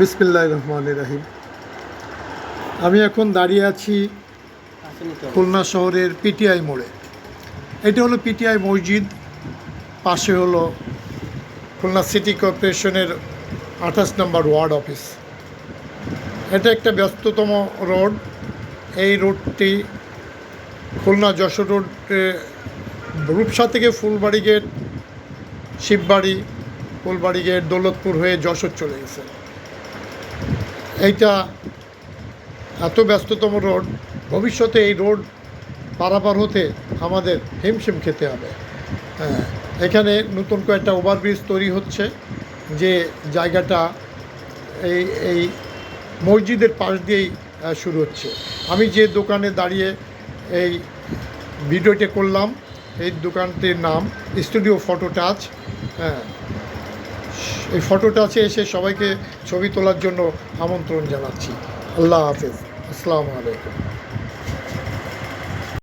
বিসমিল্লাহ রহমান রাহিম। আমি এখন দাঁড়িয়ে আছি খুলনা শহরের পিটিআই মোড়ে। এটা হলো পিটিআই মসজিদ, পাশে হলো খুলনা সিটি কর্পোরেশনের আঠাশ নম্বর ওয়ার্ড অফিস। এটা একটা ব্যস্ততম রোড। এই রোডটি খুলনা যশোর রোড রূপসা থেকে ফুলবাড়ি গেট, শিববাড়ি, ফুলবাড়ি গেট, দৌলতপুর হয়ে যশোর চলে গেছে। এইটা এত ব্যস্ততম রোড, ভবিষ্যতে এই রোড পারাপার হতে আমাদের হিমশিম খেতে হবে। হ্যাঁ এখানে নতুন কয়েকটা ওভারব্রিজ তৈরি হচ্ছে যে জায়গাটা এই এই মসজিদের পাশ দিয়েই শুরু হচ্ছে। আমি যে দোকানে দাঁড়িয়ে এই ভিডিওটি করলাম, এই দোকানটির নাম স্টুডিও ফটো টাচ হ্যাঁ এই ফটোটা আছে এসে সবাইকে ছবি তোলার জন্য আমন্ত্রণ জানাচ্ছি। আল্লাহ হাফেজ। আসসালামু আলাইকুম।